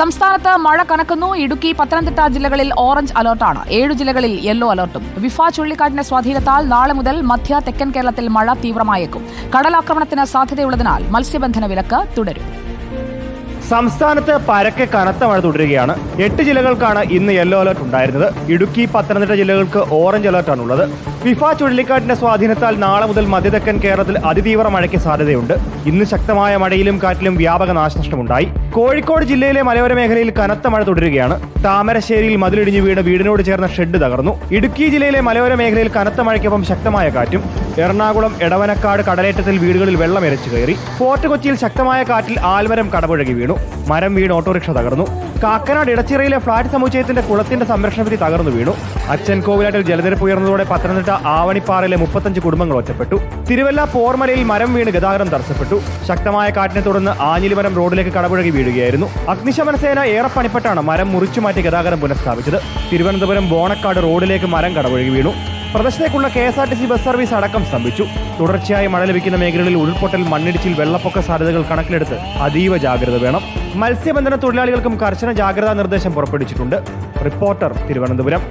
സംസ്ഥാനത്ത് മഴ കനക്കുന്നു. ഇടുക്കി പത്തനംതിട്ട ജില്ലകളിൽ ഓറഞ്ച് അലർട്ടാണ്. ഏഴ് ജില്ലകളിൽ യെല്ലോ അലർട്ടും. വിഫ ചുഴലിക്കാറ്റിന്റെ സ്വാധീനത്താൽ നാളെ മുതൽ മധ്യ തെക്കൻ കേരളത്തിൽ മഴ തീവ്രമായേക്കും. കടലാക്രമണത്തിന് സാധ്യതയുള്ളതിനാൽ മത്സ്യബന്ധന വിലക്ക് തുടരും. സംസ്ഥാനത്ത് പരക്കെ കനത്ത മഴ തുടരുകയാണ്. എട്ട് ജില്ലകൾക്കാണ് ഇന്ന് യെല്ലോ അലർട്ട് ഉണ്ടായിരുന്നത്. ഇടുക്കി പത്തനംതിട്ട ജില്ലകൾക്ക് ഓറഞ്ച് അലർട്ടാണ് ഉള്ളത്. ഫിഫ ചുഴലിക്കാറ്റിന്റെ സ്വാധീനത്താൽ നാളെ മുതൽ മധ്യതെക്കൻ കേരളത്തിൽ അതിതീവ്ര മഴയ്ക്ക് സാധ്യതയുണ്ട്. ഇന്ന് ശക്തമായ മഴയിലും കാറ്റിലും വ്യാപക നാശനഷ്ടമുണ്ടായി. കോഴിക്കോട് ജില്ലയിലെ മലയോര മേഖലയിൽ കനത്ത മഴ തുടരുകയാണ്. താമരശ്ശേരിയിൽ മതിലിടിഞ്ഞു വീണ് വീടിനോട് ചേർന്ന ഷെഡ് തകർന്നു. ഇടുക്കി ജില്ലയിലെ മലയോര മേഖലയിൽ കനത്ത മഴയ്ക്കൊപ്പം ശക്തമായ കാറ്റും. എറണാകുളം എടവനക്കാട് കടലേറ്റത്തിൽ വീടുകളിൽ വെള്ളം എരച്ചു കയറി. ഫോർട്ട് കൊച്ചിയിൽ ശക്തമായ കാറ്റിൽ ആൽമരം കടപുഴകി വീണു. മരം വീണ് ഓട്ടോറിക്ഷ തകർന്നു. കാക്കനാട് ഇടച്ചിറയിലെ ഫ്ളാറ്റ് സമുച്ചയത്തിന്റെ കുളത്തിന്റെ സംരക്ഷണ തകർന്നു വീണു. അച്ഛൻ കോവിലാട്ടിൽ ജലനിരപ്പ് ഉയർന്നതോടെ പത്തനംതിട്ട ആവണിപ്പാറയിലെ മുപ്പത്തഞ്ച് കുടുംബങ്ങൾ ഒറ്റപ്പെട്ടു. തിരുവല്ല പോർമലയിൽ മരം വീണ് ഗതാഗതം തടസ്സപ്പെട്ടു. ശക്തമായ കാറ്റിനെ തുടർന്ന് ആഞ്ഞിലിമരം റോഡിലേക്ക് കടപുഴകി വീഴുകയായിരുന്നു അഗ്നിശമന സേന ഏറെ പണിപ്പെട്ടാണ് മരം മുറിച്ചു മാറ്റി ഗതാഗതം പുനഃസ്ഥാപിച്ചത്. തിരുവനന്തപുരം ബോണക്കാട് റോഡിലേക്ക് മരം കടപുഴകി വീണു. പ്രദേശത്തേക്കുള്ള K S R T C bus service അടക്കം സ്തംഭിച്ചു. തുടർച്ചയായി മഴ ലഭിക്കുന്ന മേഖലകളിൽ ഉരുൾപൊട്ടൽ മണ്ണിടിച്ചിൽ വെള്ളപ്പൊക്ക സാധ്യതകൾ കണക്കിലെടുത്ത് അതീവ ജാഗ്രത വേണം. മത്സ്യബന്ധന തൊഴിലാളികൾക്കും കർശന ജാഗ്രതാ നിർദ്ദേശം പുറപ്പെടുവിച്ചിട്ടുണ്ട്. റിപ്പോർട്ടർ തിരുവനന്തപുരം.